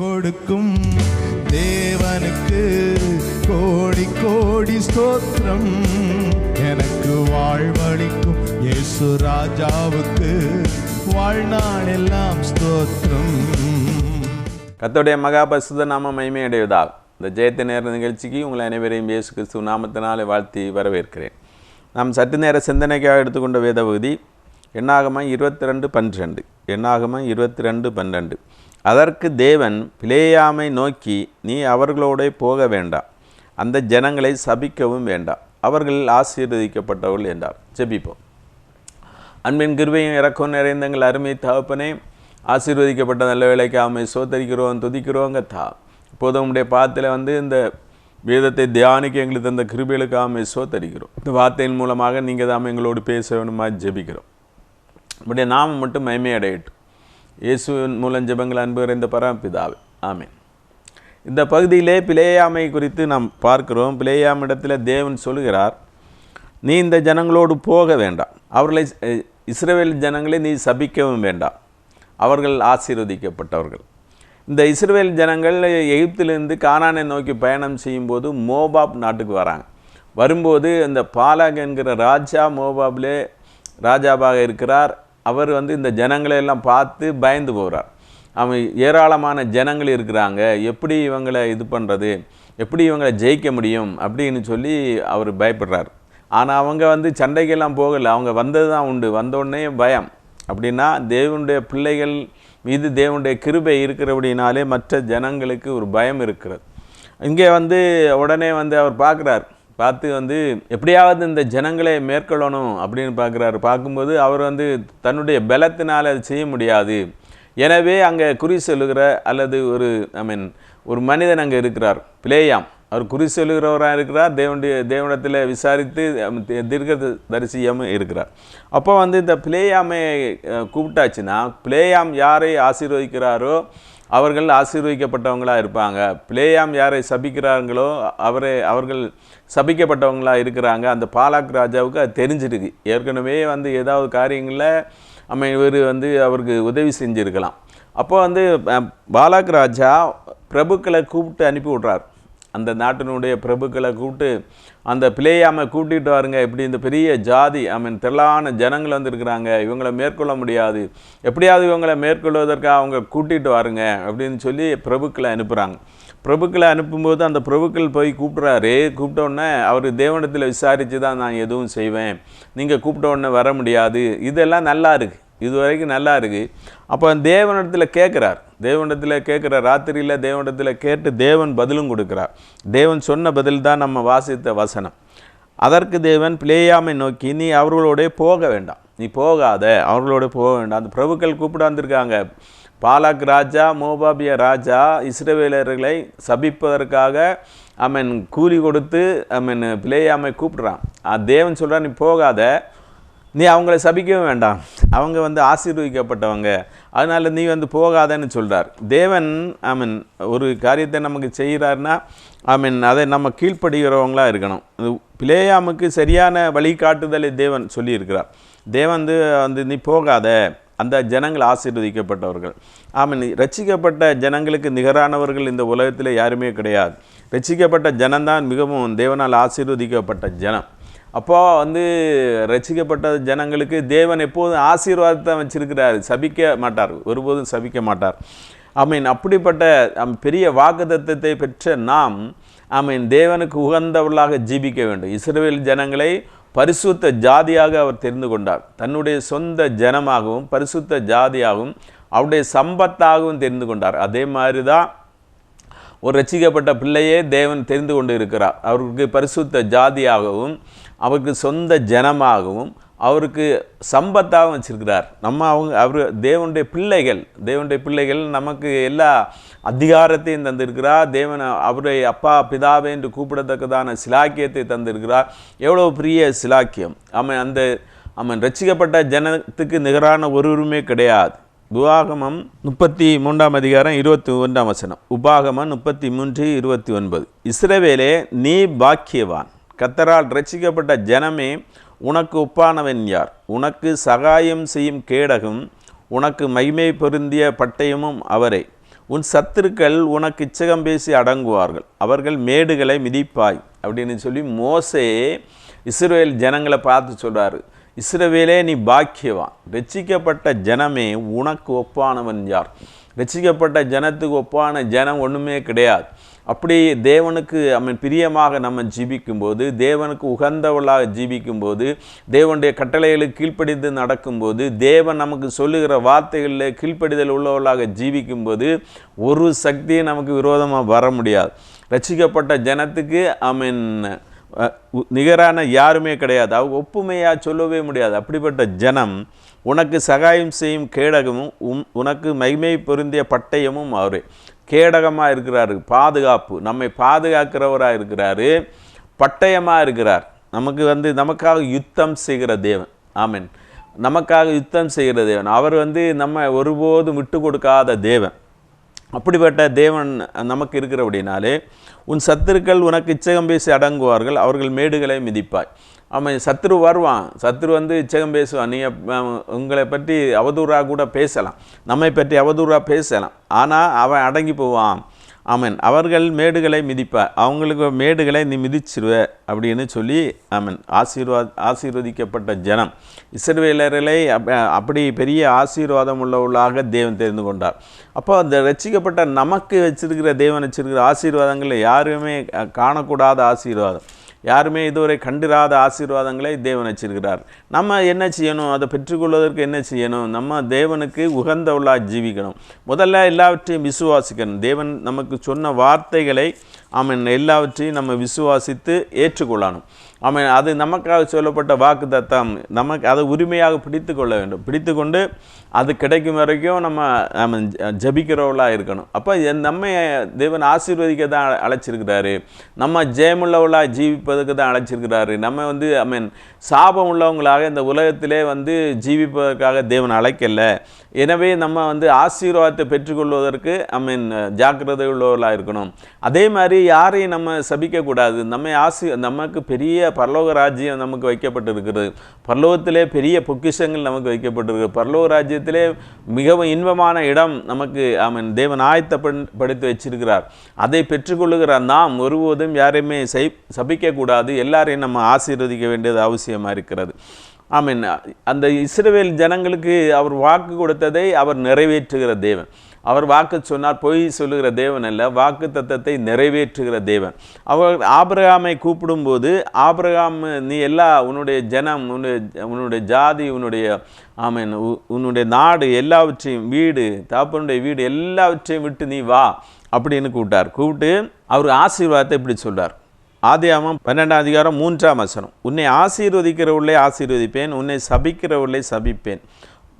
கொடுக்கும் தேவனுக்கு கோடி கோடி ஸ்தோத்திரம். எனக்கு வாழ்வழிக்கும் இயேசு ராஜாவுக்கு வாழ்நாள் எல்லாம் ஸ்தோத்திரம். கத்தோடைய மகா பரிசுத்த நாம மகிமையடைவதாக. இந்த ஜெயத்த நேர நிகழ்ச்சிக்கு உங்களை அனைவரையும் இயேசு கிறிஸ்துவ நாமத்தினாலே வாழ்த்தி வரவேற்கிறேன். நாம் சற்று நேர சிந்தனைக்காக எடுத்துக்கொண்ட வேத பகுதி எண்ணாகமாக இருபத்தி ரெண்டு பன்னிரெண்டு. எண்ணாகமாக இருபத்தி ரெண்டு பன்னிரெண்டு. அதற்கு தேவன் பிளேயாமை நோக்கி நீ அவர்களோட போக வேண்டாம் அந்த ஜனங்களை சபிக்கவும் வேண்டாம் அவர்கள் ஆசீர்வதிக்கப்பட்டவர்கள் என்றார். ஜெபிப்போம். அன்பின் கிருபையும் இறக்கம் நிறைந்த எங்கள் அருமை தகப்பனே ஆசீர்வதிக்கப்பட்ட நல்ல வேலைக்கு ஆமை சோத்தரிக்கிறோம் துதிக்கிறோங்க தா இப்போது உங்களுடைய பாத்தில் வந்து இந்த வேதத்தை தியானிக்க எங்களுக்கு தந்த கிருபிகளுக்கு ஆமை சோத்தரிக்கிறோம். இந்த வார்த்தையின் மூலமாக நீங்கள் தான் எங்களோடு பேச வேணுமா ஜெபிக்கிறோம். இப்படியே நாமம் மட்டும் மயமே அடையட்டும் இயேசுவின் மூலம் ஜெபங்கள் அன்பு இந்த பரமபிதாவே. ஆமென். இந்த பகுதியிலே பிளேயாமை குறித்து நாம் பார்க்கிறோம். பிளேயாமிடத்தில் தேவன் சொல்கிறார் நீ இந்த ஜனங்களோடு போக வேண்டாம். அவர்களை இஸ்ரேல் ஜனங்களை நீ சபிக்கவும் வேண்டாம். அவர்கள் ஆசீர்வதிக்கப்பட்டவர்கள். இந்த இஸ்ரேல் ஜனங்கள் எகிப்திலிருந்து கானானை நோக்கி பயணம் செய்யும்போது மோபாப் நாட்டுக்கு வராங்க. வரும்போது அந்த பாலாக் என்கிற ராஜா மோபாப்லே ராஜாவாக இருக்கிறார். அவர் வந்து இந்த ஜனங்களை எல்லாம் பார்த்து பயந்து போகிறார் அவன் ஏராளமான ஜனங்கள் இருக்கிறாங்க. எப்படி இவங்களை இது பண்ணுறது எப்படி இவங்களை ஜெயிக்க முடியும்? அப்படின்னு சொல்லி அவர் பயப்படுறார். ஆனால் அவங்க வந்து சண்டைக்கெல்லாம் போகலை. அவங்க வந்தது தான் உண்டு. வந்தோடனே பயம். அப்படின்னா தேவனுடைய பிள்ளைகள் மீது தேவனுடைய கிருபை இருக்கிறபடினாலே மற்ற ஜனங்களுக்கு ஒரு பயம் இருக்கிறது. இங்கே வந்து உடனே வந்து அவர் பார்க்குறார். பார்த்து வந்து எப்படியாவது இந்த ஜனங்களை மேற்கொள்ளணும் அப்படின்னு பார்க்குறாரு. பார்க்கும்போது அவர் வந்து தன்னுடைய பலத்தினால் அது செய்ய முடியாது. எனவே அங்கே குறி சொல்லுகிற அல்லது ஒரு ஐ மீன் ஒரு மனிதன் அங்கே இருக்கிறார். பிளேயாம் அவர் குறி சொல்லுகிறவராக இருக்கிறார். தேவனுடைய தேவனத்தில் விசாரித்து தீர்க்க தரிசியமும் இருக்கிறார். அப்போ வந்து இந்த பிளேயாமை கூப்பிட்டாச்சுன்னா பிளேயாம் யாரை ஆசீர்வதிக்கிறாரோ அவர்கள் ஆசீர்வதிக்கப்பட்டவங்களாக இருப்பாங்க. பிளேயாம் யாரை சபிக்கிறார்களோ அவரை அவர்கள் சபிக்கப்பட்டவங்களாக இருக்கிறாங்க. அந்த பாலாக் ராஜாவுக்கு அது தெரிஞ்சிருக்கு. ஏற்கனவே வந்து ஏதாவது காரியங்களில் நம்ம இவர் வந்து அவருக்கு உதவி செஞ்சுருக்கலாம். அப்போ வந்து பாலாக் ராஜா பிரபுக்களை கூப்பிட்டு அனுப்பி விட்றார். அந்த நாட்டினுடைய பிரபுக்களை கூப்பிட்டு அந்த பிளேயாமை கூட்டிகிட்டு வாருங்க. இப்படி இந்த பெரிய ஜாதி ஐ மீன் திரளான ஜனங்கள் வந்திருக்கிறாங்க. இவங்களை மேற்கொள்ள முடியாது. எப்படியாவது இவங்களை மேற்கொள்வதற்காக அவங்க கூட்டிகிட்டு வாருங்க அப்படின்னு சொல்லி பிரபுக்களை அனுப்புகிறாங்க பிரபுக்களை அனுப்பும்போது அந்த பிரபுக்கள் போய் கூப்பிட்றாரு. கூப்பிட்ட உடனே அவர் தேவனத்தில் விசாரித்து தான் நான் எதுவும் செய்வேன். நீங்கள் கூப்பிட்ட உடனே வர முடியாது. இதெல்லாம் நல்லா இருக்குது இது வரைக்கும் நல்லா இருக்குது அப்போ தேவனிடத்தில் கேட்குறார் தேவனிடத்தில் கேட்குற ராத்திரியில் தேவனிடத்தில் கேட்டு தேவன் பதிலும் கொடுக்குறார். தேவன் சொன்ன பதில் தான் நம்ம வாசித்த வசனம். அதற்கு தேவன் பிளேயாமை நோக்கி நீ அவர்களோடே போக வேண்டாம். நீ போகாத. அவர்களோட போக வேண்டாம். அந்த பிரபுக்கள் கூப்பிட வந்திருக்காங்க பாலாக் ராஜா மோபாபிய ராஜா இஸ்ரேவேலர்களை சபிப்பதற்காக அவன் கூலி கொடுத்து அவன் பிளேயாமை கூப்பிடுறான். தேவன் சொல்கிறான் நீ போகாத. நீ அவங்கள சபிக்கவும் வேண்டாம். அவங்க வந்து ஆசீர்வதிக்கப்பட்டவங்க. அதனால் நீ வந்து போகாதன்னு சொல்கிறார் தேவன் ஐ மீன் ஒரு காரியத்தை நமக்கு செய்கிறாருன்னா ஐ மீன் அதை நம்ம கீழ்ப்படுகிறவங்களா இருக்கணும். இது பிளேயாமுக்கு சரியான வழிகாட்டுதலை தேவன் சொல்லியிருக்கிறார். தேவன் வந்து வந்து நீ போகாத. அந்த ஜனங்கள் ஆசீர்வதிக்கப்பட்டவர்கள். ஆமாம் ரட்சிக்கப்பட்ட ஜனங்களுக்கு நிகரானவர்கள் இந்த உலகத்தில் யாருமே கிடையாது. ரட்சிக்கப்பட்ட ஜனம்தான் மிகவும் தேவனால் ஆசீர்வதிக்கப்பட்ட ஜனம். அப்போ வந்து ரசிக்கப்பட்ட ஜனங்களுக்கு தேவன் எப்போதும் ஆசீர்வாதத்தை வச்சிருக்கிறார். சபிக்க மாட்டார். ஒருபோதும் சபிக்க மாட்டார். ஐ மீன் அப்படிப்பட்ட அம், பெரிய வாக்குத்தத்தத்தை பெற்ற நாம் ஐ மீன் தேவனுக்கு உகந்தவர்களாக ஜீவிக்க வேண்டும். இஸ்ரேல் ஜனங்களை பரிசுத்த ஜாதியாக அவர் தெரிந்து கொண்டார். தன்னுடைய சொந்த ஜனமாகவும் பரிசுத்த ஜாதியாகவும் அவருடைய சம்பத்தாகவும் தெரிந்து கொண்டார். அதே மாதிரி தான் ஒரு ரசிக்கப்பட்ட பிள்ளையே தேவன் தெரிந்து கொண்டு இருக்கிறார். அவருக்கு பரிசுத்த ஜாதியாகவும் அவருக்கு சொந்த ஜனமாகவும் அவருக்கு சம்பத்தாகவும் வச்சிருக்கிறார். நம்ம அவங்க அவர் தேவனுடைய பிள்ளைகள் தேவனுடைய பிள்ளைகள் நமக்கு எல்லா அதிகாரத்தையும் தந்திருக்கிறார். தேவன் அவருடைய அப்பா பிதாவே என்று கூப்பிடத்தக்கதான சிலாக்கியத்தை தந்திருக்கிறார். எவ்வளோ பெரிய சிலாக்கியம். அவன் அந்த அவன் ரட்சிக்கப்பட்ட ஜனத்துக்கு நிகரான ஒருவருமே கிடையாது. உபாகமம் முப்பத்தி மூன்றாம் அதிகாரம் இருபத்தி ஒன்றாம் வசனம். உபாகமம் முப்பத்தி மூன்று இருபத்தி ஒன்பது. இஸ்ரவேலே நீ பாக்கியவான். கத்தரால் ரட்சிக்கப்பட்ட ஜனமே உனக்கு ஒப்பானவன் யார்? உனக்கு சகாயம் செய்யும் கேடகும் உனக்கு மகிமை பொருந்திய பட்டயமும் அவரே. உன் சத்துருக்கள் உனக்கு இச்சகம் பேசி அடங்குவார்கள். அவர்கள் மேடுகளை மிதிப்பாய். அப்படின்னு சொல்லி மோசே இஸ்ரேல் ஜனங்களை பார்த்து சொல்கிறாரு இஸ்ரவேலே நீ பாக்கியவான். ரட்சிக்கப்பட்ட ஜனமே உனக்கு ஒப்பானவன் யார்? ரட்சிக்கப்பட்ட ஜனத்துக்கு ஒப்பான ஜனம் ஒன்றுமே கிடையாது. அப்படி தேவனுக்கு அவன் பிரியமாக நம்ம ஜீவிக்கும்போது தேவனுக்கு உகந்தவளாக ஜீவிக்கும்போது தேவனுடைய கட்டளைகளுக்கு கீழ்ப்படிந்து நடக்கும்போது தேவன் நமக்கு சொல்லுகிற வார்த்தைகளில் கீழ்ப்படிதல் உள்ளவர்களாக ஜீவிக்கும்போது ஒரு சக்தியும் நமக்கு விரோதமாக வர முடியாது. ரட்சிக்கப்பட்ட ஜனத்துக்கு அவன் நிகரான யாருமே கிடையாது. அவங்க ஒப்புமையாக சொல்லவே முடியாது. அப்படிப்பட்ட ஜனம் உனக்கு சகாயம் செய்யும் கேடகமும் உம் உனக்கு மகிமை பொருந்திய பட்டயமும் அவரே. கேடகமாக இருக்கிறாரு பாதுகாப்பு. நம்மை பாதுகாக்கிறவராக இருக்கிறாரு பட்டயமாக இருக்கிறார். நமக்கு வந்து நமக்காக யுத்தம் செய்கிற தேவன். ஆமீன். நமக்காக யுத்தம் செய்கிற தேவன். அவர் வந்து நம்ம ஒருபோதும் விட்டு கொடுக்காத தேவன். அப்படிப்பட்ட தேவன் நமக்கு இருக்கிற அப்படின்னாலே உன் சத்துருக்கள் உனக்கு இச்சகம் பேசி அடங்குவார்கள் அவர்கள் மேடுகளை மிதிப்பாய். அவன் சத்ரு வருவான். சத்ரு வந்து இச்சகம் பேசுவான். நீங்கள் உங்களை பற்றி அவதூறாக கூட பேசலாம். நம்மை பற்றி அவதூறாக பேசலாம். ஆனால் அவன் அடங்கி போவான். ஆமன். அவர்கள் மேடுகளை மிதிப்பார் அவங்களுக்கு மேடுகளை நீ மிதிச்சிருவ அப்படின்னு சொல்லி ஆமன். ஆசீர்வாத் ஆசீர்வதிக்கப்பட்ட ஜனம். இஸ்ரவேலர்களை அப்படி பெரிய ஆசீர்வாதம் உள்ளவர்களாக தேவன் தெரிந்து கொண்டார். அப்போ அந்த ரசிக்கப்பட்ட நமக்கு வச்சிருக்கிற தேவன் வச்சிருக்கிற ஆசீர்வாதங்களில் யாருமே காணக்கூடாத ஆசீர்வாதம். யாருமே இதுவரை கண்டிராத ஆசீர்வாதங்களை தேவன் வச்சிருக்கிறார். நம்ம என்ன செய்யணும்? அதை பெற்றுக்கொள்வதற்கு என்ன செய்யணும்? நம்ம தேவனுக்கு உகந்தவளாக ஜீவிக்கணும். முதல்ல எல்லாவற்றையும் விசுவாசிக்கணும். தேவன் நமக்கு சொன்ன வார்த்தைகளை அவன் எல்லாவற்றையும் நம்ம விசுவாசித்து ஏற்றுக்கொள்ளணும். அவன் அது நமக்காக சொல்லப்பட்ட வாக்கு தத்தம் நமக்கு அதை உரிமையாக பிடித்து கொள்ள வேண்டும். பிடித்து கொண்டு அது கிடைக்கும் வரைக்கும் நம்ம நம்ம ஜ- இருக்கணும். அப்போ நம்ம தேவன் ஆசீர்வதிக்க தான் அழைச்சிருக்கிறாரு. நம்ம ஜெயமுள்ளவளாக ஜீவிப்பதற்கு தான் அழைச்சிருக்கிறாரு. நம்ம வந்து ஐ மீன் சாபம் உள்ளவங்களாக இந்த உலகத்திலே வந்து ஜீவிப்பதற்காக தேவன் அழைக்கல. எனவே நம்ம வந்து ஆசீர்வாதத்தை பெற்றுக்கொள்வதற்கு ஐ மீன் ஜாக்கிரதை உள்ளவர்களாக இருக்கணும். அதே மாதிரி யாரையும் நம்ம சபிக்கக்கூடாது. நம்ம ஆசி நமக்கு பெரிய பரலோக ராஜ்யம் நமக்கு வைக்கப்பட்டிருக்கிறது. பரலோகத்திலே பெரிய பொக்கிஷங்கள் நமக்கு வைக்கப்பட்டிருக்கு பரலோக ராஜ்யத்திலே மிகவும் இன்பமான இடம் நமக்கு அவன் தேவன் ஆயத்தப்படுத்தி வச்சிருக்கிறார். அதை பெற்றுக்கொள்ளுகிற நாம் ஒருபோதும் யாரையுமே சை சபிக்கக்கூடாது. எல்லாரையும் நம்ம ஆசீர்வதிக்க வேண்டியது அவசியமாக இருக்கிறது. ஆமீன் அந்த இஸ்ரவேல் ஜனங்களுக்கு அவர் வாக்கு கொடுத்ததை அவர் நிறைவேற்றுகிற தேவன். அவர் வாக்கு சொன்னார் பொய் சொல்லுகிற தேவன் அல்ல வாக்கு தத்தத்தை நிறைவேற்றுகிற தேவன். அவர் ஆபிரகாமை கூப்பிடும்போது ஆபிரகாம் நீ எல்லா உன்னுடைய ஜனம் உன்னுடைய உன்னுடைய ஜாதி உன்னுடைய ஆமீன் உ- உன்னுடைய நாடு எல்லாவற்றையும் வீடு தாப்பனுடைய வீடு எல்லாவற்றையும் விட்டு நீ வா அப்படின்னு கூப்பிட்டார். கூப்பிட்டு அவர் ஆசீர்வாதத்தை இப்படி சொல்கிறார் ஆதியாமம் பன்னெண்டாம் அதிகாரம் மூன்றாம் வசனம். உன்னை ஆசீர்வதிக்கிறவர்களே ஆசீர்வதிப்பேன் உன்னை சபிக்கிறவர்களே சபிப்பேன்.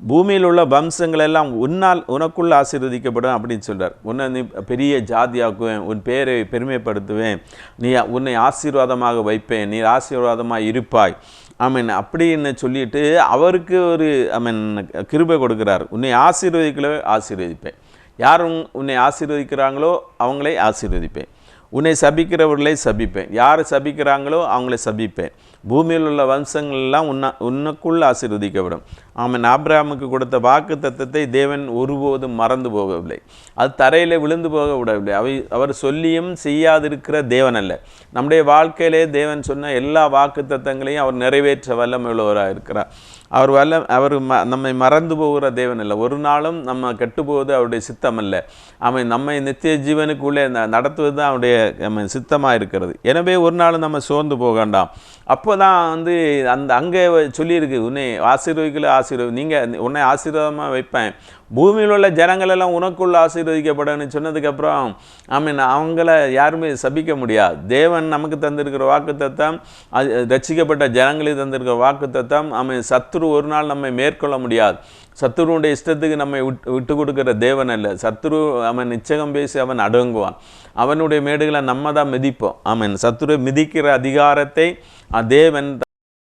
பூமியில் உள்ள வம்சங்கள் எல்லாம் உன்னால் உனக்குள்ள ஆசீர்வதிக்கப்படும் அப்படின்னு சொல்கிறார் உன்னை நீ பெரிய ஜாதியாக்குவேன் உன் பேரை பெருமைப்படுத்துவேன் நீ உன்னை ஆசீர்வாதமாக வைப்பேன் நீ ஆசீர்வாதமாக இருப்பாய். ஆமீன். அப்படின்னு சொல்லிட்டு அவருக்கு ஒரு ஐமீன் கிருபை கொடுக்கிறார். உன்னை ஆசீர்வதிக்கலவே ஆசீர்வதிப்பேன். யார் உன்- உன்னை ஆசீர்வதிக்கிறாங்களோ அவங்களே ஆசீர்வதிப்பேன். உன்னை சபிக்கிறவர்களை சபிப்பேன். யார் சபிக்கிறாங்களோ அவங்களை சபிப்பேன். பூமியில் உள்ள வம்சங்கள்லாம் உன்ன உன்னுக்குள் ஆசீர்வதிக்கப்படும். ஆமன். ஆப்ராமுக்கு கொடுத்த வாக்கு தத்துவத்தை தேவன் ஒருபோதும் மறந்து போகவில்லை. அது தரையில் விழுந்து போக விடவில்லை. அவை அவர் சொல்லியும் செய்யாதிருக்கிற தேவன் அல்ல நம்முடைய வாழ்க்கையிலே தேவன் சொன்ன எல்லா வாக்கு தத்தங்களையும் அவர் நிறைவேற்ற வல்லம் உள்ளவராக இருக்கிறார். அவர் வல்ல அவர் ம நம்மை மறந்து போகிற தேவன் இல்லை ஒரு நாளும் நம்ம கெட்டுப்போவது அவருடைய சித்தம் அல்ல அவன் நம்மை நித்திய ஜீவனுக்குள்ளே ந- நடத்துவது தான் அவருடைய நம்ம சித்தமாக இருக்கிறது எனவே ஒரு நாளும் நம்ம சோர்ந்து போக வேண்டாம். அப்போ தான் வந்து அந்த அங்கே சொல்லியிருக்கு உன்னை ஆசீர்வதிக்கல ஆசீர்வதி நீங்கள் உன்னை ஆசீர்வாதமாக வைப்பேன். பூமியில் உள்ள ஜனங்கள் எல்லாம் உனக்குள்ள ஆசீர்வதிக்கப்படன்னு சொன்னதுக்கப்புறம் ஐ மீன் அவங்கள யாருமே சபிக்க முடியாது. தேவன் நமக்கு தந்திருக்கிற வாக்கு தத்தம் அது ரட்சிக்கப்பட்ட ஜனங்களுக்கு தந்திருக்கிற வாக்கு தத்தம் அவன் சத்துரு ஒரு நாள் நம்மை மேற்கொள்ள முடியாது. சத்துருவுடைய இஷ்டத்துக்கு நம்மை விட்டு விட்டு கொடுக்கிற தேவன் அல்ல. சத்துரு அவன் நிச்சயம் பேசி அவன் அடங்குவான். அவனுடைய மேடுகளை நம்ம தான் மிதிப்போம். அவன் சத்துரு மிதிக்கிற அதிகாரத்தை தேவன்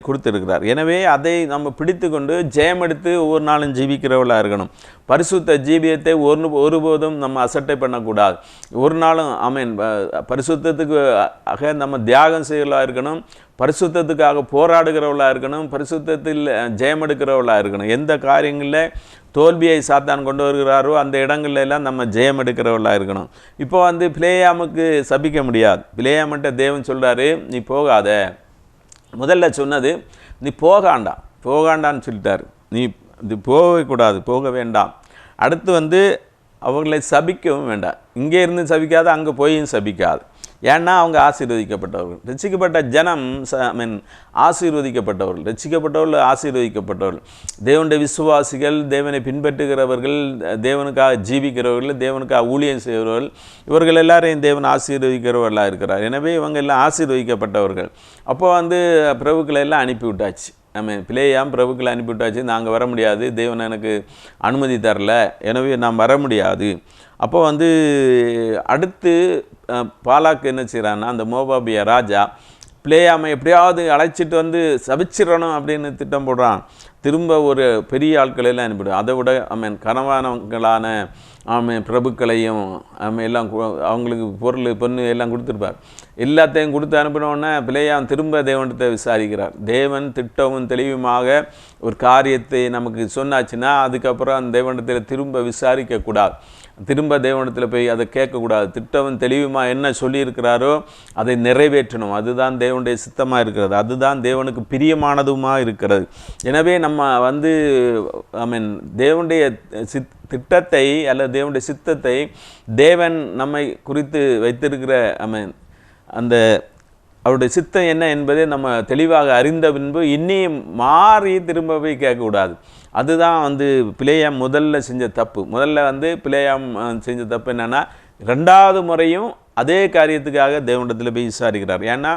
கொடுத்திருக்கிறார். எனவே அதை நம்ம பிடித்து கொண்டு ஜெயமெடுத்து ஒவ்வொரு நாளும் ஜீவிக்கிறவளாக இருக்கணும். பரிசுத்த ஜீவியத்தை ஒரு ஒருபோதும் நம்ம அசட்டை பண்ணக்கூடாது. ஒரு நாளும் ஆமீன். பரிசுத்தத்துக்கு ஆக நம்ம தியாகம் செய்கிறவளாக இருக்கணும். பரிசுத்தத்துக்காக போராடுகிறவளாக இருக்கணும். பரிசுத்தத்தில் ஜெயமெடுக்கிறவளாக இருக்கணும். எந்த காரியங்களில் தோல்வியை சாத்தான் கொண்டு வருகிறாரோ அந்த இடங்கள்ல எல்லாம் நம்ம ஜெயம் எடுக்கிறவளாக இருக்கணும். இப்போ வந்து பிளேயாமுக்கு சபிக்க முடியாது. பிளேயாமட்ட தேவன் சொல்கிறாரு நீ போகாத. முதல்ல சொன்னது நீ போகாண்டா. போகாண்டான்னு சொல்லிட்டாரு. நீ இது போகவே கூடாது போக வேண்டாம். அடுத்து வந்து அவர்களை சபிக்கவும் வேண்டாம். இங்கே இருந்து சபிக்காது அங்கே போயும் சபிக்காது. ஏன்னா அவங்க ஆசீர்வதிக்கப்பட்டவர்கள். ரசிக்கப்பட்ட ஜனம் ஐ மீன் ஆசீர்வதிக்கப்பட்டவர்கள். ரசிக்கப்பட்டவர்கள் ஆசீர்வதிக்கப்பட்டவர்கள். தேவனுடைய விசுவாசிகள் தேவனை பின்பற்றுகிறவர்கள் தேவனுக்காக ஜீவிக்கிறவர்கள் தேவனுக்காக ஊழியம் செய்கிறவர்கள் இவர்கள் எல்லாரையும் தேவன் ஆசீர்வதிக்கிறவர்களாக இருக்கிறார். எனவே இவங்க எல்லாம் ஆசீர்வதிக்கப்பட்டவர்கள். அப்போ வந்து பிரபுக்களை எல்லாம் அனுப்பி விட்டாச்சு நம்ம பிள்ளையாம் பிரபுக்களை அனுப்பிவிட்டாச்சு. நாங்கள் வர முடியாது. தேவன் எனக்கு அனுமதி தரல. எனவே நாம் வர முடியாது. அப்போ வந்து அடுத்து பாலாக்கு என்ன செய்கிறான்னா அந்த மோபாபிய ராஜா பிளேயாமை எப்படியாவது அழைச்சிட்டு வந்து சபிச்சிடணும் அப்படின்னு திட்டம் போடுறான். திரும்ப ஒரு பெரிய ஆட்களெல்லாம் அனுப்பிவிடும் அதை விட அவன் கனவானவங்களான அவன் பிரபுக்களையும் அவன் எல்லாம் அவங்களுக்கு பொருள் பொண்ணு எல்லாம் கொடுத்துருப்பார். எல்லாத்தையும் கொடுத்து அனுப்பினோடனே பிள்ளையான் திரும்ப தேவன்கிட்ட விசாரிக்கிறார். தேவன் திட்டமும் தெளிவுமாக ஒரு காரியத்தை நமக்கு சொன்னாச்சுன்னா அதுக்கப்புறம் அந்த தேவனிடத்தில் திரும்ப விசாரிக்கக்கூடாது. திரும்ப தேவனிடத்தில் போய் அதை கேட்கக்கூடாது. திட்டமும் தெளிவுமா என்ன சொல்லியிருக்கிறாரோ அதை நிறைவேற்றணும். அதுதான் தேவனுடைய சித்தமாக இருக்கிறது. அதுதான் தேவனுக்கு பிரியமானதுமாக இருக்கிறது. எனவே நம்ம வந்து ஐ மீன் தேவனுடைய சித் திட்டத்தை அல்லது தேவனுடைய சித்தத்தை தேவன் நம்மை குறித்து வைத்திருக்கிற ஐ மீன் அந்த அவருடைய சித்தம் என்ன என்பதை நம்ம தெளிவாக அறிந்த பின்பு இன்னியும் மாறி திரும்ப போய் கேட்கக்கூடாது. அதுதான் வந்து பிளேயாம் முதல்ல செஞ்ச தப்பு. முதல்ல வந்து பிளேயாம் செஞ்ச தப்பு என்னென்னா ரெண்டாவது முறையும் அதே காரியத்துக்காக தேவனிடத்தில் போய் விசாரிக்கிறார். ஏன்னா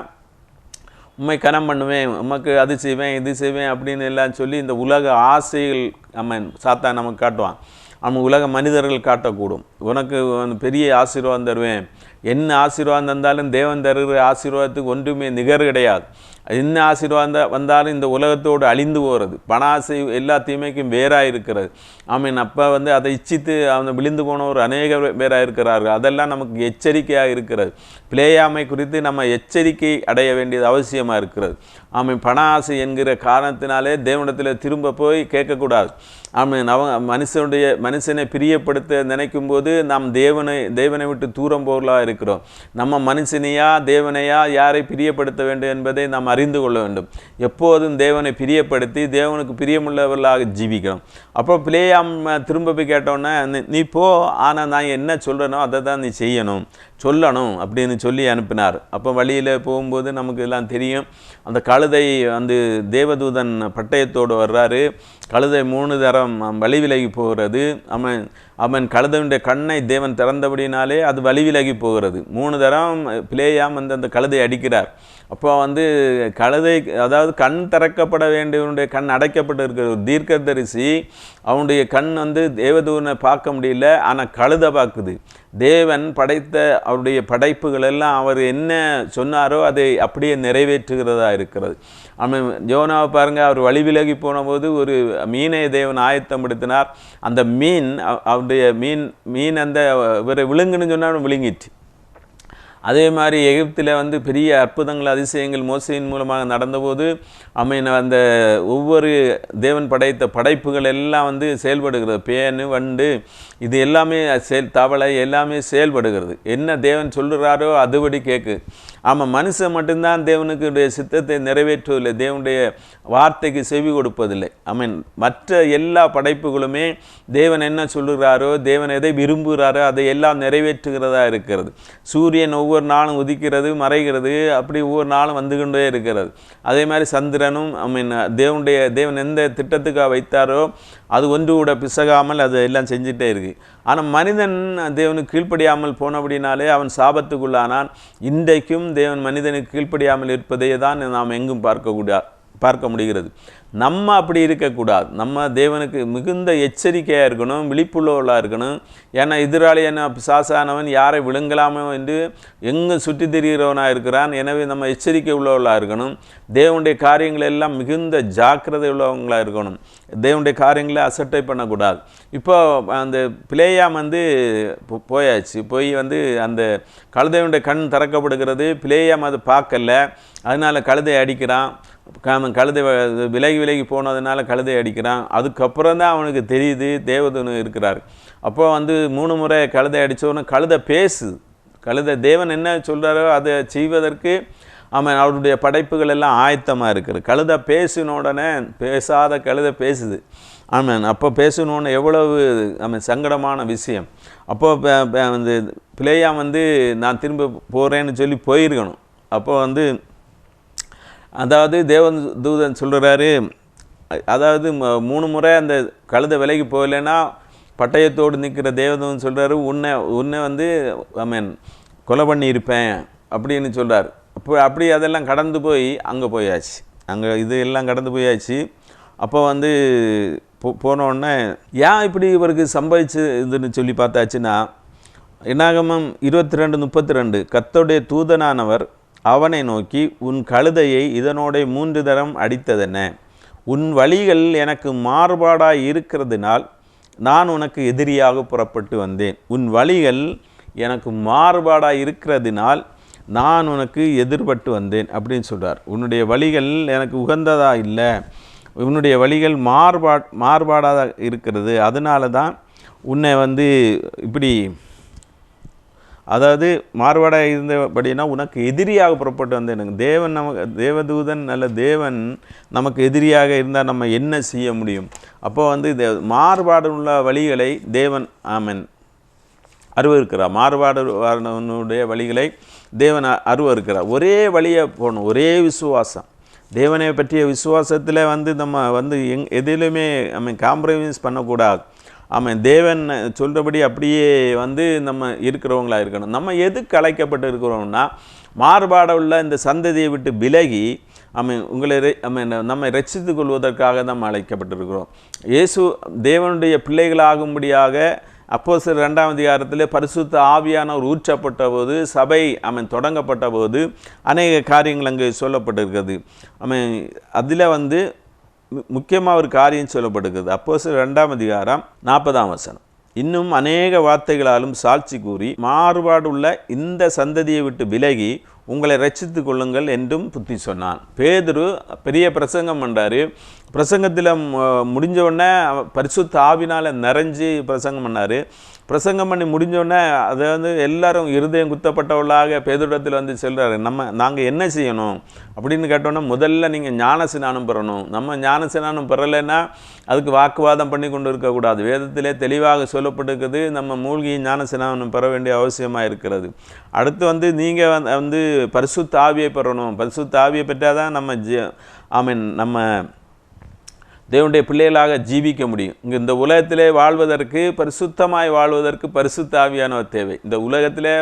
உண்மை கனம் பண்ணுவேன் உமக்கு அது செய்வேன் இது செய்வேன் அப்படின்னு எல்லாம் சொல்லி இந்த உலக ஆசைகள் நம்ம சாத்தா நமக்கு காட்டுவான். நம்ம உலக மனிதர்கள் காட்டக்கூடும். உனக்கு வந்து பெரிய ஆசீர்வாதம் தருவேன். என்ன ஆசீர்வாதம் தந்தாலும் தேவன் தருகிற ஆசீர்வாதத்துக்கு ஒன்றுமே நிகர் கிடையாது. என்ன ஆசீர்வாதம் வந்தாலும் இந்த உலகத்தோடு அழிந்து போகிறது பண ஆசை எல்லா தீமைக்கும் வேறாக இருக்கிறது. ஆமீன். அப்போ வந்து அதை இச்சித்து அவன் விழுந்து போனவர் அநேக பேராக இருக்கிறார்கள். அதெல்லாம் நமக்கு எச்சரிக்கையாக இருக்கிறது. பிளேயாமை குறித்து நம்ம எச்சரிக்கை அடைய வேண்டியது அவசியமாக இருக்கிறது. அவன் பண ஆசை என்கிற காரணத்தினாலே தேவனிடத்தில் திரும்ப போய் கேட்கக்கூடாது. அவன் அவன் மனுஷனுடைய மனுஷனை பிரியப்படுத்த நினைக்கும் போது நாம் தேவனை தேவனை விட்டு தூரம் போகலாக இருக்கிறோம். நம்ம மனுஷனையா தேவனையா யாரை பிரியப்படுத்த வேண்டும் என்பதை நாம் அறிந்து கொள்ள வேண்டும். எப்போதும் தேவனை பிரியப்படுத்தி தேவனுக்கு பிரியமுள்ளவர்களாக ஜீவிக்கணும். அப்போ பிள்ளையாம் திரும்ப போய் கேட்டோன்னே "நீ- நீ போ. ஆனால் நான் என்ன சொல்கிறேனோ அதை தான் நீ செய்யணும். சொல்லணும் அப்படின்னு சொல்லி அனுப்பினார். அப்போ வழியில் போகும்போது நமக்கு எல்லாம் தெரியும். அந்த கழுதை வந்து தேவதூதன் பட்டயத்தோடு வர்றாரு. கழுதை மூணு தரம் வழி விலகி போகிறது. அவன் அவன் கழுதையுடைய கண்ணை தேவன் திறந்தபடினாலே அது வலிவிலகி போகிறது. மூணு தரம் பிளேயாம் வந்து அந்த கழுதை அடிக்கிறார். அப்போ வந்து கழுதை அதாவது கண் திறக்கப்பட வேண்டியவனுடைய கண் அடைக்கப்பட்டு இருக்கிற ஒரு தீர்க்கதரிசி அவனுடைய கண் வந்து தேவதூனை பார்க்க முடியல ஆனால் கழுதை பார்க்குது. தேவன் படைத்த அவருடைய படைப்புகள் எல்லாம் அவர் என்ன சொன்னாரோ அதை அப்படியே நிறைவேற்றுகிறதா இருக்கிறது. அவன் ஜோனாவை பாருங்கள் அவர் வழி விலகி போனபோது ஒரு மீனை தேவன் ஆயத்தப்படுத்தினார் அந்த மீன் அவருடைய மீன் மீன் அந்த இவரை விழுங்குன்னு சொன்னாலும் விழுங்கிட்டு. அதே மாதிரி எகிப்தில் வந்து பெரிய அற்புதங்கள் அதிசயங்கள் மோசையின் மூலமாக நடந்தபோது அமீன் அந்த ஒவ்வொரு தேவன் படைத்த படைப்புகள் எல்லாம் வந்து செயல்படுகிறது. பேனு வண்டு இது எல்லாமே செயல் தவளை எல்லாமே செயல்படுகிறது. என்ன தேவன் சொல்லுறாரோ அதுபடி கேட்கு ஆமாம் மனுஷன் மட்டும்தான் தேவனுக்குடைய சித்தத்தை நிறைவேற்றுவதில்லை தேவனுடைய வார்த்தைக்கு செவி கொடுப்பதில்லை. ஐ மற்ற எல்லா படைப்புகளுமே தேவன் என்ன சொல்லுகிறாரோ தேவன் எதை விரும்புகிறாரோ அதை எல்லாம் நிறைவேற்றுகிறதா இருக்கிறது. சூரியன் ஒவ்வொரு நாளும் உதிக்கிறது மறைகிறது அப்படி ஒவ்வொரு நாளும் வந்து கொண்டே இருக்கிறது. அதே மாதிரி சந்திரனும் ஐ மீன் தேவனுடைய தேவன் எந்த திட்டத்துக்காக வைத்தாரோ அது ஒன்று கூட பிசகாமல் அது எல்லாம் செஞ்சுட்டே இருக்கு ஆனால் மனிதன் தேவனுக்கு கீழ்ப்படியாமல் போனபடினாலே அவன் சாபத்துக்குள்ளானான். இன்றைக்கும் தேவன் மனிதனுக்கு கீழ்ப்படியாமல் இருப்பதையே தான் நாம் எங்கும் பார்க்கக்கூடிய பார்க்க முடிகிறது. நம்ம அப்படி இருக்கக்கூடாது. நம்ம தேவனுக்கு மிகுந்த எச்சரிக்கையாக இருக்கணும் விழிப்புள்ளவர்களாக இருக்கணும். ஏன்னா எதிராளி என்ன சாசானவன் யாரை விழுங்கலாமோ என்று எங்கே சுற்றி திரிகிறவனாக இருக்கிறான். எனவே நம்ம எச்சரிக்கை உள்ளவர்களாக இருக்கணும். தேவனுடைய காரியங்கள் எல்லாம் மிகுந்த ஜாக்கிரதை உள்ளவங்களாக இருக்கணும். தேவனுடைய காரியங்களை அசட்டை பண்ணக்கூடாது. இப்போ அந்த பிளேயாம் வந்து போ- போயாச்சு. போய் வந்து அந்த கழுதையுடைய கண் திறக்கப்படுகிறது. பிளேயாம் அதை பார்க்கல. அதனால கழுதை அடிக்கிறான். காமன் கழுதை விலகி விலகி போனதுனால கழுதை அடிக்கிறான். அதுக்கப்புறம் தான் அவனுக்கு தெரியுது தேவதனு இருக்கிறார். அப்போ வந்து மூணு முறை கழுதை அடித்தவொன்னே கழுதை பேசு. கழுதை தேவன் என்ன சொல்கிறாரோ அதை செய்வதற்கு அவன் அவருடைய படைப்புகள் எல்லாம் ஆயத்தமாக இருக்குது. கழுதை பேசின உடனே பேசாத கழுதை பேசுது. ஆமாம் அப்போ பேசணுன்னு எவ்வளவு அவன் சங்கடமான விஷயம். அப்போ வந்து பிள்ளையா வந்து நான் திரும்ப போகிறேன்னு சொல்லி போயிருக்கணும். அப்போ வந்து அதாவது தேவன் தூதன் சொல்கிறாரு அதாவது ம- மூணு முறை அந்த கழுதை விலைக்கு போகலைன்னா பட்டயத்தோடு நிற்கிற தேவதூதன் சொல்கிறாரு உன்னை உன்னை வந்து ஐ மீன் கொலை பண்ணியிருப்பேன் அப்படின்னு சொல்கிறார் அப்போ அப்படி அதெல்லாம் கடந்து போய் அங்கே போயாச்சு. அங்கே இது எல்லாம் கடந்து போயாச்சு. அப்போ வந்து போ போனோடனே ஏன் இப்படி இவருக்கு சம்பவிச்சு இதுன்னு சொல்லி பார்த்தாச்சுன்னா என்னாகமம் இருபத்தி ரெண்டு முப்பத்தி ரெண்டு கத்தோடைய தூதனானவர் அவனை நோக்கி உன் கழுதையை இதனோட மூன்று தரம் அடித்ததென்ன? உன் வழிகள் எனக்கு மாறுபாடாய் இருக்கிறதுனால் நான் உனக்கு எதிரியாக புறப்பட்டு வந்தேன். உன் வழிகள் எனக்கு மாறுபாடாக இருக்கிறதுனால் நான் உனக்கு எதிர்பட்டு வந்தேன் அப்படின்னு சொல்கிறார் உன்னுடைய வழிகள் எனக்கு உகந்ததாக இல்லை. உன்னுடைய வழிகள் மாறுபா மாறுபாடாக இருக்கிறது. அதனால தான் உன்னை வந்து இப்படி அதாவது மாறுபாடாக இருந்தபடினா உனக்கு எதிரியாக புறப்பட்டு வந்தேன் தேவன் நமக்கு தேவதூதன் அல்ல தேவன் நமக்கு எதிரியாக இருந்தால் நம்ம என்ன செய்ய முடியும்? அப்போ வந்து இந்த மாறுபாடு உள்ள வழிகளை தேவன் ஆமன். அருவருக்கிறார். மாறுபாடுடைய வழிகளை தேவன் அருவருக்கிறார். ஒரே வழியை போகணும். ஒரே விசுவாசம். தேவனை பற்றிய விசுவாசத்தில் வந்து நம்ம வந்து எங் எதிலுமே நம்ம காம்ப்ரமைஸ் பண்ணக்கூடாது. ஆமாம் தேவன் சொல்கிறபடி அப்படியே வந்து நம்ம இருக்கிறவங்களா இருக்கணும். நம்ம எதுக்கு அழைக்கப்பட்டு இருக்கிறோம்னா மாறுபாடுள்ள இந்த சந்ததியை விட்டு விலகி ஆமாம் உங்களை ரெ- நம்ம நம்மை ரட்சித்துக் கொள்வதற்காக நம்ம அழைக்கப்பட்டிருக்கிறோம். இயேசு தேவனுடைய பிள்ளைகளாகும்படியாக அப்போ சில ரெண்டாம் அதிகாரத்தில் பரிசுத்த ஆவியானவர் ஊற்றப்பட்ட போது சபை அவன் தொடங்கப்பட்ட போது அநேக காரியங்கள் அங்கே சொல்லப்பட்டிருக்கிறது. அவன் அதில் வந்து முக்கியமாக ஒரு காரியம் சொல்லப்படுகிறது. அப்போ சில ரெண்டாம் அதிகாரம் நாற்பதாம் வசனம். இன்னும் அநேக வார்த்தைகளாலும் சாட்சி கூறி மாறுபாடுள்ள இந்த சந்ததியை விட்டு விலகி உங்களை ரட்சித்து கொள்ளுங்கள் என்றும் புத்தி சொன்னான். பேதுரு பெரிய பிரசங்கம் பண்ணார் பிரசங்கத்தில் முடிஞ்ச உடனே பரிசுத்த ஆவினால் நிறைஞ்சு பிரசங்கம் பண்ணார். பிரசங்கம் பண்ணி முடிஞ்சோடனே அதை வந்து எல்லாரும் இருதயம் குத்தப்பட்டவளாக பேதுடத்தில் வந்து செல்கிறாரு நம்ம நாங்கள் என்ன செய்யணும் அப்படின்னு கேட்டோன்னா முதல்ல நீங்கள் ஞான சினானம் பெறணும். நம்ம ஞான சினானம் பெறலைன்னா அதுக்கு வாக்குவாதம் பண்ணி கொண்டு இருக்கக்கூடாது வேதத்திலே தெளிவாக சொல்லப்பட்டிருக்குது நம்ம மூழ்கியை ஞான பெற வேண்டிய அவசியமாக இருக்கிறது. அடுத்து வந்து நீங்கள் வந்து பரிசுத்த ஆவியை பெறணும். பரிசுத்த ஆவியை பெற்றால் தான் நம்ம ஜ ஐ மீன் நம்ம தேவனுடைய பிள்ளைகளாக ஜீவிக்க முடியும். இங்கே இந்த உலகத்திலே வாழ்வதற்கு பரிசுத்தமாய் வாழ்வதற்கு பரிசுத்த ஆவியானவர் தேவை. இந்த உலகத்திலே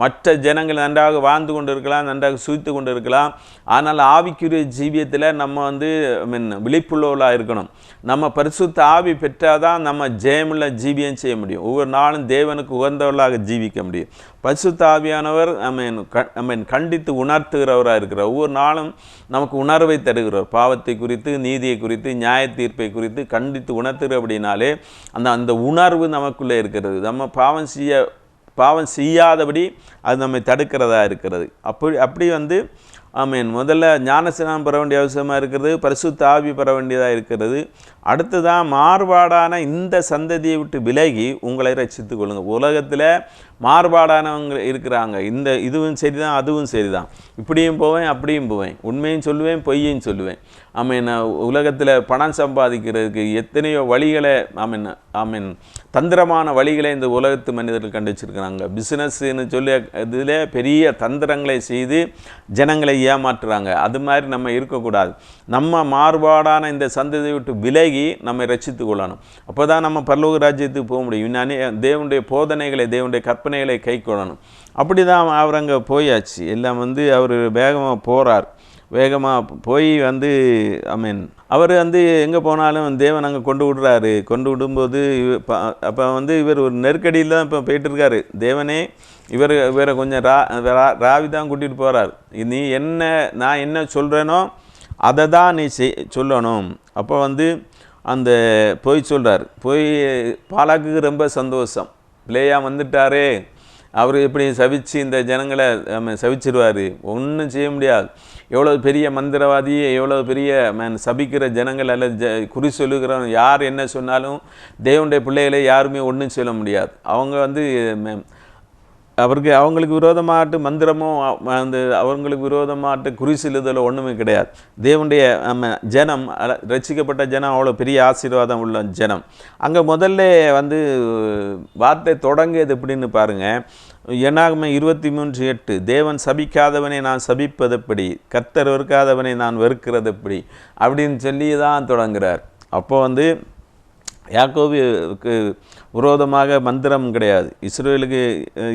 மற்ற ஜனங்கள் நன்றாக வாழ்ந்து கொண்டு இருக்கலாம் நன்றாக சுவித்து கொண்டு இருக்கலாம் ஆனால் ஆவிக்குரிய ஜீவியத்தில் நம்ம வந்து மீன் விழிப்புள்ளவர்களாக இருக்கணும். நம்ம பரிசுத்த ஆவி பெற்றால் தான் நம்ம ஜெயமுள்ள ஜீவியம் செய்ய முடியும். ஒவ்வொரு நாளும் தேவனுக்கு உகந்தவர்களாக ஜீவிக்க முடியும். பரிசுத்த ஆவியானவர் ஐ மீன் ஐ மீன் கண்டித்து உணர்த்துகிறவராக இருக்கிறார். ஒவ்வொரு நாளும் நமக்கு உணர்வை தருகிறவர். பாவத்தை குறித்து நீதியை குறித்து நியாய தீர்ப்பை குறித்து கண்டித்து உணர்த்துகிற அப்படின்னாலே அந்த அந்த உணர்வு நமக்குள்ளே இருக்கிறது. நம்ம பாவம் செய்ய பாவம் செய்யாதபடி அது நம்மை தடுக்கிறதா இருக்கிறது. அப்படி அப்படி வந்து ஆமீன் முதல்ல ஞானஸ்நானம் பெற வேண்டிய அவசியமாக இருக்கிறது பரிசுத்த ஆவி பெற வேண்டியதாக இருக்கிறது. அடுத்ததான் மாறுபாடான இந்த சந்ததியை விட்டு விலகி உங்களை ரசித்து கொள்ளுங்கள் உலகத்தில் மாறுபாடானவங்க இருக்கிறாங்க. இந்த இதுவும் சரிதான் அதுவும் சரிதான். இப்படியும் போவேன் அப்படியும் போவேன். உண்மையும் சொல்லுவேன் பொய்யும் சொல்லுவேன். ஆமீன் உலகத்தில் பணம் சம்பாதிக்கிறதுக்கு எத்தனையோ வழிகளை ஆமீன் ஆமீன் தந்திரமான வழிகளை இந்த உலகத்து மனிதர்கள் கண்டு வச்சிருக்கிறாங்க பிஸ்னஸ்ன்னு சொல்லி இதில் பெரிய தந்திரங்களை செய்து ஜனங்களை ஏமாற்றுறாங்க. அது மாதிரி நம்ம இருக்கக்கூடாது. நம்ம மாறுபாடான இந்த சந்ததியை விட்டு விலகி நம்மை ரட்சித்துக் கொள்ளணும். அப்போ தான் நம்ம பரலோக ராஜ்யத்துக்கு போக முடியும். இன்னும் அநே- தேவனுடைய போதனைகளை தேவனுடைய கற்பனைகளை கை கொள்ளணும். அப்படி தான் அவர் அங்கே போயாச்சு. எல்லாம் வந்து அவர் வேகமாக போகிறார் வேகமாக போய் வந்து ஐ மீன் அவர் வந்து எங்கே போனாலும் தேவன் அங்கே கொண்டு விடுறாரு. கொண்டு விடும்போது அப்போ வந்து இவர் ஒரு நெருக்கடியில் தான் இப்போ போயிட்டுருக்காரு. தேவனே இவர் இவரை கொஞ்சம் ரா ரா- ராவி தான் கூட்டிகிட்டு போகிறார் நீ என்ன நான் என்ன சொல்கிறேனோ அதை தான் நீ செய் சொல்லணும். அப்போ வந்து அந்த போய் சொல்கிறார் போய் பாலாக்குக்கு ரொம்ப சந்தோஷம். பிள்ளையா வந்துட்டாரே. அவர் எப்படி சவிச்சு இந்த ஜனங்களை நம்ம சபிச்சிருவாரு ஒன்றும் செய்ய முடியாது. எவ்வளோ பெரிய மந்திரவாதியை எவ்வளோ பெரிய மேன் சபிக்கிற ஜனங்கள் அல்லது ஜ குறி சொல்லுகிறவன் யார் என்ன சொன்னாலும் தேவனுடைய பிள்ளைகளை யாருமே ஒன்றும் சொல்ல முடியாது. அவங்க வந்து அவருக்கு அவங்களுக்கு விரோதமாட்டு மந்திரமோ அந்த அவங்களுக்கு விரோதமாட்டு குறிசிலுதலோ ஒன்றுமே கிடையாது. தேவனுடைய நம்ம ஜனம் அல- ஜனம் அவ்வளோ பெரிய ஆசீர்வாதம் உள்ள ஜனம். அங்கே முதல்ல வந்து வார்த்தை தொடங்கியது எப்படின்னு பாருங்கள் என்னாகுமே இருபத்தி மூன்று எட்டு தேவன் சபிக்காதவனை நான் சபிப்பதெப்படி கர்த்தர் வெறுக்காதவனை நான் வெறுக்கிறது எப்படி அப்படின்னு சொல்லி தான் தொடங்குறார். அப்போ வந்து யாக்கோபுக்கு விரோதமாக மந்திரம் கிடையாது. இஸ்ரேலுக்கு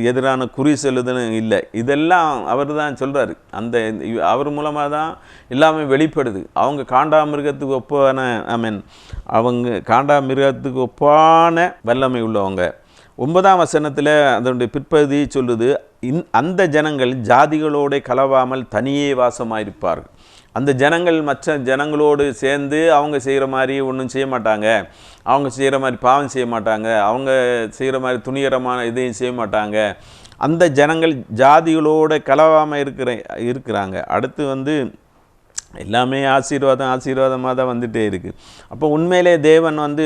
எதிரான குறி செல்லுதுன்னு இல்லை. இதெல்லாம் அவர் தான் சொல்கிறார் அந்த அவர் மூலமாக தான் எல்லாமே வெளிப்படுது. அவங்க காண்டாமிருகத்துக்கு ஒப்பான ஐ மீன் அவங்க காண்டாமிருகத்துக்கு ஒப்பான வல்லமை உள்ளவங்க. ஒன்பதாம் வசனத்தில் அதனுடைய பிற்பகுதி சொல்லுது இந் அந்த ஜனங்கள் ஜாதிகளோட கலவாமல் தனியே வாசமாயிருப்பார்கள். அந்த ஜனங்கள் மற்ற ஜனங்களோடு சேர்ந்து அவங்க செய்கிற மாதிரி ஒன்றும் செய்ய மாட்டாங்க. அவங்க செய்கிற மாதிரி பாவம் செய்ய மாட்டாங்க. அவங்க செய்கிற மாதிரி துணிகரமான இதையும் செய்ய மாட்டாங்க. அந்த ஜனங்கள் ஜாதிகளோட கலவாமல் இருக்கிற இருக்கிறாங்க. அடுத்து வந்து எல்லாமே ஆசீர்வாதம் ஆசீர்வாதமாக தான் வந்துகிட்டே இருக்குது அப்போ உண்மையிலே தேவன் வந்து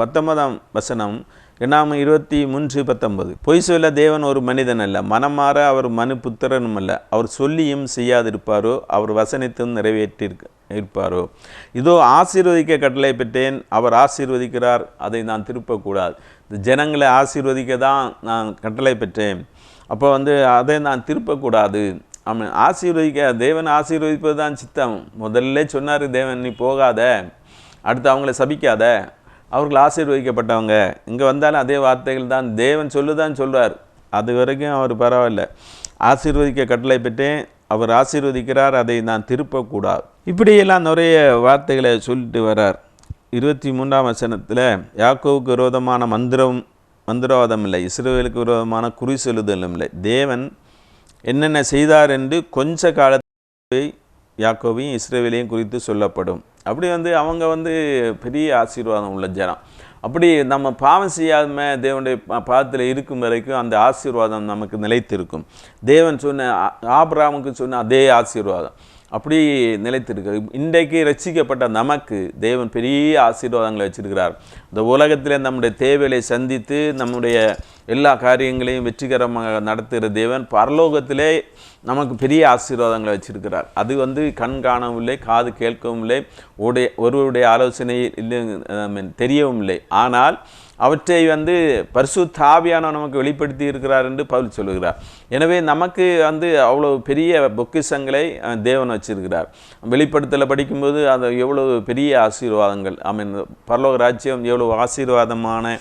பத்தொன்பதாம் வசனம் எண்ணாம இருபத்தி மூன்று பத்தொன்பது. பொய் சொல்ல தேவன் ஒரு மனிதன் அல்ல. மனமாற அவர் மனு புத்திரனும் அல்ல. அவர் சொல்லியும் செய்யாதிருப்பாரோ அவர் வசனித்தும் நிறைவேற்றிருக்க இருப்பாரோ. இதோ ஆசீர்வதிக்க கட்டளை பெற்றேன். அவர் ஆசீர்வதிக்கிறார். அதை நான் திருப்பக்கூடாது. இந்த ஜனங்களை ஆசீர்வதிக்க தான் நான் கட்டளை பெற்றேன். அப்போ வந்து அதை நான் திருப்பக்கூடாது. அவன் ஆசீர்வதிக்க தேவன் ஆசீர்வதிப்பது தான் சித்தம். முதல்ல சொன்னார் தேவன் நீ போகாத. அடுத்து அவங்கள சபிக்காத. அவர்கள் ஆசீர்வதிக்கப்பட்டவங்க. இங்கே வந்தாலும் அதே வார்த்தைகள் தான் தேவன் சொல்லுதான் சொல்கிறார் அது வரைக்கும் அவர் பரவாயில்ல. ஆசீர்வதிக்க கட்டளை பெற்றேன். அவர் ஆசீர்வதிக்கிறார் அதை நான் திருப்பக்கூடாது. இப்படியெல்லாம் நிறைய வார்த்தைகளை சொல்லிட்டு வரார் இருபத்தி மூன்றாம் வசனத்தில் யாக்கோவுக்கு விரோதமான மந்திரம் மந்திரவாதம் இல்லை. இஸ்ரேலுக்கு விரோதமான குறி செலுதலும் இல்லை. தேவன் என்னென்ன செய்தார் என்று கொஞ்ச காலத்தை யாக்கோவையும் இஸ்ரேவேலையும் குறித்து சொல்லப்படும். அப்படி வந்து அவங்க வந்து பெரிய ஆசீர்வாதம் உள்ள ஜனம். அப்படி நம்ம பாவம் செய்யாம தேவனுடைய பா- பாதத்தில் இருக்கும் வரைக்கும் அந்த ஆசீர்வாதம் நமக்கு நிலைத்திருக்கும். தேவன் சொன்ன ஆ- சொன்ன அதே ஆசீர்வாதம் அப்படி நிலைத்திருக்கு இன்றைக்கு ரசிக்கப்பட்ட நமக்கு தேவன் பெரிய ஆசீர்வாதங்களை வச்சிருக்கிறார். இந்த உலகத்தில் நம்முடைய தேவைகளை சந்தித்து நம்முடைய எல்லா காரியங்களையும் வெற்றிகரமாக நடத்துகிற தேவன் பரலோகத்திலே நமக்கு பெரிய ஆசீர்வாதங்களை வச்சிருக்கிறார். அது வந்து கண் காணவும் இல்லை காது கேட்கவும் இல்லை உடைய ஒருவருடைய ஆலோசனை இல்லை தெரியவும் இல்லை. ஆனால் அவற்றை வந்து பரிசு தாவியான நமக்கு வெளிப்படுத்தி இருக்கிறார் என்று பவுல் சொல்லுகிறார். எனவே நமக்கு வந்து அவ்வளோ பெரிய பொக்கிஷங்களை தேவன் வச்சிருக்கிறார். வெளிப்படுத்தலை படிக்கும்போது அது எவ்வளோ பெரிய ஆசீர்வாதங்கள். ஐ மீன் பரலோக ராஜ்யம் எவ்வளோ ஆசீர்வாதமான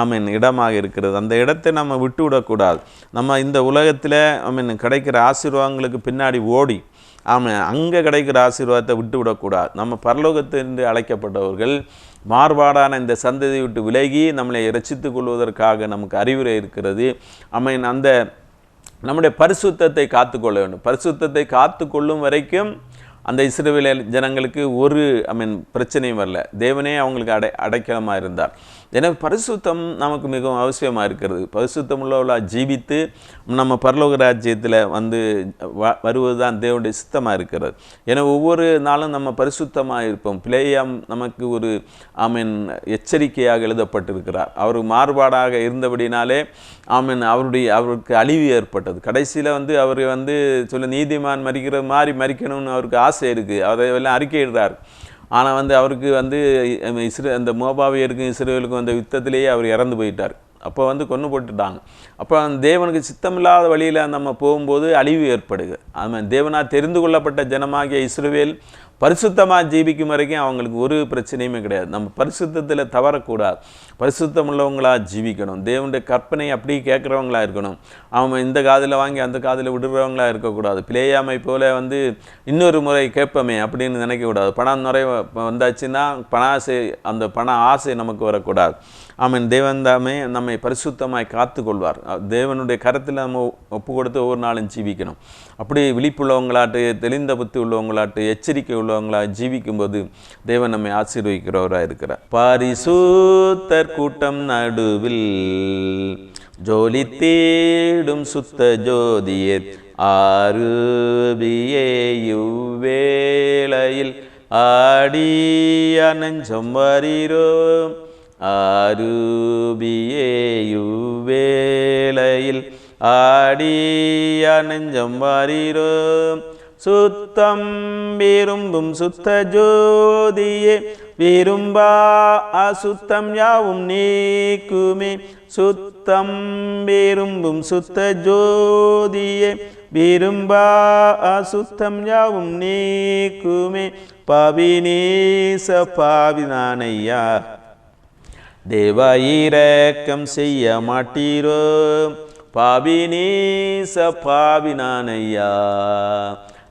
ஐ மீன் இடமாக இருக்கிறது. அந்த இடத்தை நம்ம விட்டு விடக்கூடாது நம்ம இந்த உலகத்தில் ஐ மீன் கிடைக்கிற ஆசீர்வாதங்களுக்கு பின்னாடி ஓடி ஆமாம் அங்கே கிடைக்கிற ஆசீர்வாதத்தை விட்டு விடக்கூடாது நம்ம பரலோகத்திலிருந்து அழைக்கப்பட்டவர்கள் மாறுபாடான இந்த சந்ததியை விட்டு விலகி நம்மளை ரட்சித்துக் கொள்வதற்காக நமக்கு அறிவுரை இருக்கிறது. ஆமீன் அந்த நம்முடைய பரிசுத்தத்தை காத்துக்கொள்ள வேண்டும். பரிசுத்தத்தை காத்துக்கொள்ளும் வரைக்கும் அந்த இஸ்ரேவேல ஜனங்களுக்கு ஒரு ஐ மீன் பிரச்சனையும் வரல. தேவனே அவங்களுக்கு அடை அடைக்கலமாக இருந்தார். எனவே பரிசுத்தம் நமக்கு மிகவும் அவசியமாக இருக்கிறது. பரிசுத்தம் உள்ளவளாக ஜீவித்து நம்ம பரலோக ராஜ்யத்தில் வந்து வ வருவது தான் தேவனுடைய சித்தமாக இருக்கிறது. ஏன்னா ஒவ்வொரு நாளும் நம்ம பரிசுத்தமாக இருப்போம். பிளேயம் நமக்கு ஒரு ஆமீன் எச்சரிக்கையாக எழுதப்பட்டிருக்கிறார். அவர் மாறுபாடாக இருந்தபடினாலே ஆமீன் அவருடைய அவருக்கு அழிவு ஏற்பட்டது. கடைசியில் வந்து அவர் வந்து சொல்ல நீதிமான் மறிக்கிற மாதிரி மறிக்கணும்னு அவருக்கு ஆசை இருக்குது அதை எல்லாம் அறிக்கையிடுறார். ஆனால் வந்து அவருக்கு வந்து இஸ்ரே அந்த மோபாவியருக்கும் இஸ்ரேலுக்கும் அந்த யுத்தத்திலேயே அவர் இறந்து போயிட்டார். அப்போ வந்து கொன்று போட்டுட்டாங்க. அப்போ அந்த தேவனுக்கு சித்தமில்லாத வழியில் நம்ம போகும்போது அழிவு ஏற்படுது. ஆமாம் தேவனால் தெரிந்து கொள்ளப்பட்ட ஜனமாகிய இஸ்ரேல் பரிசுத்தமாக ஜீவிக்கும் வரைக்கும் அவங்களுக்கு ஒரு பிரச்சனையுமே கிடையாது. நம்ம பரிசுத்தத்தில் தவறக்கூடாது பரிசுத்தம் உள்ளவங்களாக ஜீவிக்கணும். தேவனுடைய கற்பனை அப்படி கேட்குறவங்களா இருக்கணும். அவன் இந்த காதில் வாங்கி அந்த காதில் விடுறவங்களா இருக்கக்கூடாது. பிளேயாமை போல வந்து இன்னொரு முறை கேட்போமே அப்படின்னு நினைக்கக்கூடாது. பணம் நிறைய வந்தாச்சுன்னா பண ஆசை அந்த பண ஆசை நமக்கு வரக்கூடாது. அவன் தேவன் தாமே நம்மை பரிசுத்தமாய் காத்து கொள்வார் தேவனுடைய கரத்தில் நம்ம ஒப்பு கொடுத்து ஒவ்வொரு நாளும் ஜீவிக்கணும். அப்படி விழிப்புள்ளவங்களாட்டு தெளிந்த புத்தி உள்ளவங்களாட்டு எச்சரிக்கை உள்ள உள்ளவங்களா ஜீவிக்கும்போது தேவன் நம்மை ஆசீர்வதிக்கிறவராக இருக்கிறார். பாரிசூத்தர் கூட்டம் நடுவில் ஜோலி தேடும் சுத்த ஜோதியே ஆருபியே இவ்வேளையில் ஆடிய நெஞ்சம் வரீரோம் ஆருபியே இவ்வேளையில் ஆடிய நெஞ்சம் வரீரோம் சுத்தம் விரும்பும் சுத்த ஜோதியே விரும்பா அசுத்தம் யாவும் நீக்குமே. சுத்தம் விரும்பும் சுத்த ஜோதியே விரும்பா அசுத்தம் யாவும் நீக்குமே. பவினீச பாவிதானையா தேவ இரக்கம் செய்ய மாட்டீரோ. பாவினீச பாவினானையா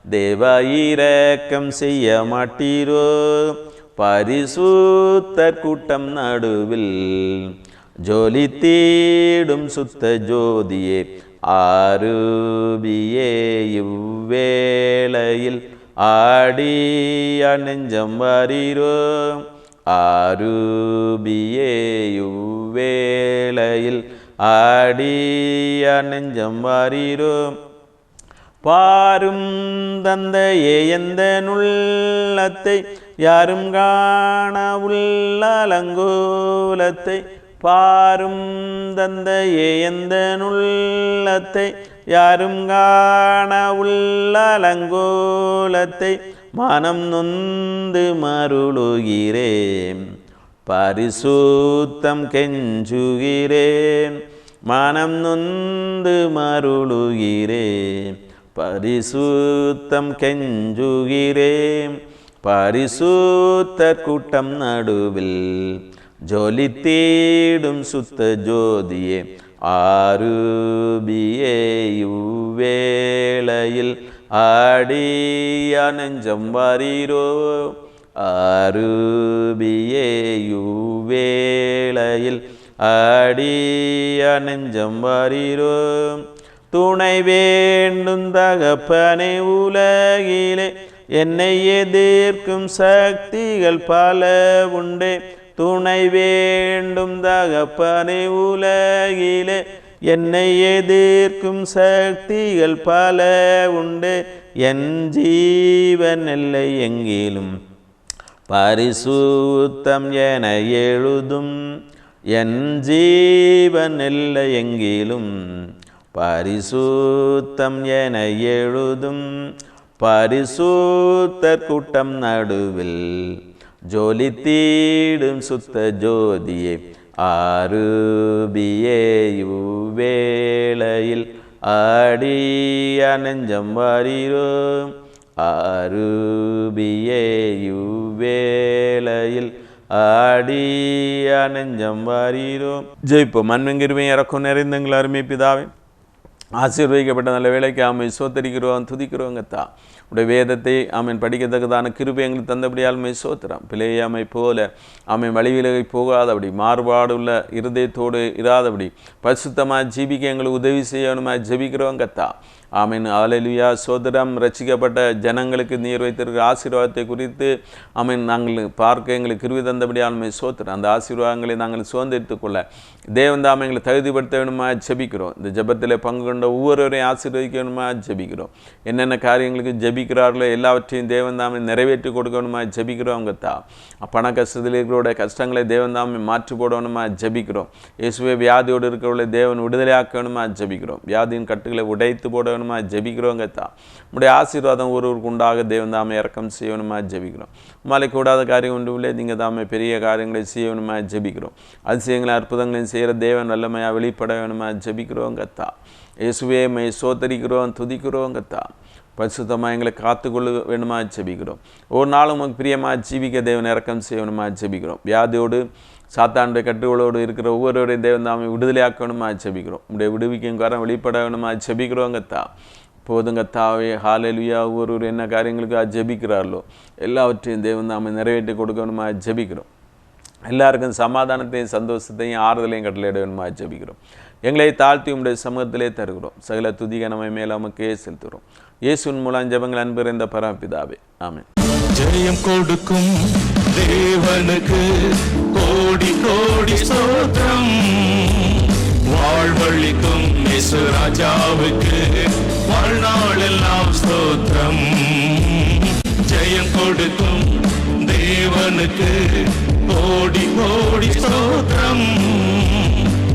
தேவ இரக்கம் செய்ய மாட்டீரோ? பரிசுத்தர் கூட்டம் நடுவில் ஜோலி தீடும் சுத்த ஜோதியே ஆருபியே இவ்வேளையில் ஆடிய நெஞ்சம் வாரீரோ? ஆருபியே இவ்வேளையில் ஆடிய நெஞ்சம் வாரீரோ? பாரும் தந்தையே எந்த நுள்ளத்தை யாரும் காண உள்ளலங்கோலத்தை பாரும் தந்தையே எந்த நுள்ளத்தை யாரும் காண உள்ளலங்கோலத்தை மனம் நொந்து மருளுகிறேன் பரிசூத்தம் கெஞ்சுகிறேன். மனம் நொந்து மருளுகிறேன் பரிசுத்தம் கெஞ்சுகிறேன் பரிசுத்தர் கூட்டம் நடுவில் ஜொலி தேடும் சுத்த ஜோதியே ஆருபியே இவ்வேளையில் ஆடிய நெஞ்சம் வரீரோ ஆருபியே இவ்வேளையில் ஆடிய நெஞ்சம் வரீரோ துணை வேண்டும் தகப்பனை உலகிலே. என்னை எதிர்க்கும் சக்திகள் பல உண்டே. துணை வேண்டும் தகப்பனை உலகிலே. என்னை எதிர்க்கும் சக்திகள் பல உண்டு. என் ஜீவன் இல்லை எங்கிலும். பரிசுத்தம் என எழுதும். என் ஜீவன் இல்லை எங்கிலும். பரிசுத்தம் என எழுதும் பரிசுத்தர் கூட்டம் நடுவில் ஜோலி தீடும் சுத்த ஜோதியே ஆருபியே இவ்வேளையில் ஆடிய நெஞ்சம் வாரீரோ ஆருபியே இவ்வேளையில் ஆடிய நெஞ்சம் வாரீரோ ஜெயிப்போம் மண்மெங்கிருமே இறக்கும் நிறைந்தங்கள் அருமை பிதாவே ஆசீர்வதிக்கப்பட்ட நல்ல வேலைக்கு ஆமை சோத்தரிக்கிறோம் துதிக்கிறோங்கத்தா உடைய வேதத்தை ஆமீன் படிக்கத்தக்கதான கிருபை எங்களுக்கு தந்தபடியால் மை சோத்திரம். பிழையாமை போல அவன் வழிவிலகை போகாதபடி மாறுபாடு உள்ள இருதயத்தோடு இராதபடி பரிசுத்தமாக ஜீவிக்க எங்களுக்கு உதவி செய்யணுமா ஜெபிக்கிறோம் கத்தா. ஆமீன். ஆலலுயா சோதரம் ரசிக்கப்பட்ட ஜனங்களுக்கு நீர் வைத்திருக்கிற ஆசீர்வாதத்தை குறித்து ஆமீன் நாங்கள் பார்க்க எங்களுக்கு கிருவி தந்தபடியாலுமே ஆண்மை சோத்திரம். அந்த ஆசீர்வாதங்களை நாங்கள் சுதந்திரித்துக் கொள்ள தேவன் எங்களை தகுதிப்படுத்த வேணுமா ஜெபிக்கிறோம். இந்த ஜெபத்தில் பங்கு கொண்ட ஒவ்வொருவரையும் ஆசீர்வதிக்க வேணுமா ஜெபிக்கிறோம். என்னென்ன காரியங்களுக்கு ஜபிக்கிறார்களோ எல்லாவற்றையும் தேவந்தாமை நிறைவேற்றி கொடுக்கணுமா ஜபிக்கிறோம் கத்தா பண கஷ்டத்தில் இருக்கிறோட கஷ்டங்களை தேவந்தாமை மாற்றி போடணுமா ஜெபிக்கிறோம். இயேசுவே வியாதியோடு இருக்கிறவர்களை தேவன் விடுதலையாக்கணுமா ஜபிக்கிறோம். வியாதியின் கட்டுகளை உடைத்து போடணுமா ஜெபிக்கிறோம் கத்தா உடைய ஆசீர்வாதம் ஒருவருக்கு உண்டாக தேவன் இறக்கம் செய்யணுமா ஜெபிக்கிறோம். உமாலை கூடாத காரியம் ஒன்று இல்லை நீங்கள் தாமே பெரிய காரியங்களை செய்யணுமா ஜெபிக்கிறோம். அதிசயங்களை அற்புதங்களையும் செய்கிற தேவன் வல்லமையாக வெளிப்பட வேணுமா ஜபிக்கிறோம் கத்தா இயேசுவே மை சோத்தரிக்கிறோம் துதிக்கிறோம் கத்தா பரிசுத்தமாக எங்களை காத்துக்கொள்ள வேணுமா ஜெபிக்கிறோம். ஒரு நாளும் உமக்கு பிரியமாக ஜீவிக்க தேவன் இறக்கம் செய்யணுமா ஜெபிக்கிறோம். வியாதியோடு சாத்தானுடைய கட்டுகளோடு இருக்கிற ஒவ்வொருவரையும் தேவன் தாமை விடுதலையாக்கணுமா ஜெபிக்கிறோம். உடைய விடுவிக்கும் காரம் வெளிப்பட வேணுமா ஜெபிக்கிறோங்கத்தா போதுங்க தாவே ஹாலெலுயா ஒவ்வொரு என்ன காரியங்களுக்கு ஜெபிக்கிறார்களோ எல்லாவற்றையும் தேவன் தாமை நிறைவேற்றி கொடுக்கணுமா ஜெபிக்கிறோம். எல்லாருக்கும் சமாதானத்தையும் சந்தோஷத்தையும் ஆறுதலையும் கட்டளையிட வேணுமா ஜெபிக்கிறோம். எங்களை தாழ்த்தி உடைய சமூகத்திலே தருகிறோம். சகல துதிகனமை மேல நமக்கே செலுத்துகிறோம். இயேசுவின் மூலம் ஜபங்கள் அன்பு பராபிதாவே பரம்பிதாவே ஜெயம் கொடுக்கும் தேவனுக்கு கோடி கோடி சோத்திரம் வாழ்வழிக்கும் இயேசு ராஜாவுக்கு வாழ்நாளெல்லாம் ஸ்தோத்திரம். ஜெயம் கொடுக்கும் தேவனுக்கு கோடி கோடி ஸ்தோத்திரம்.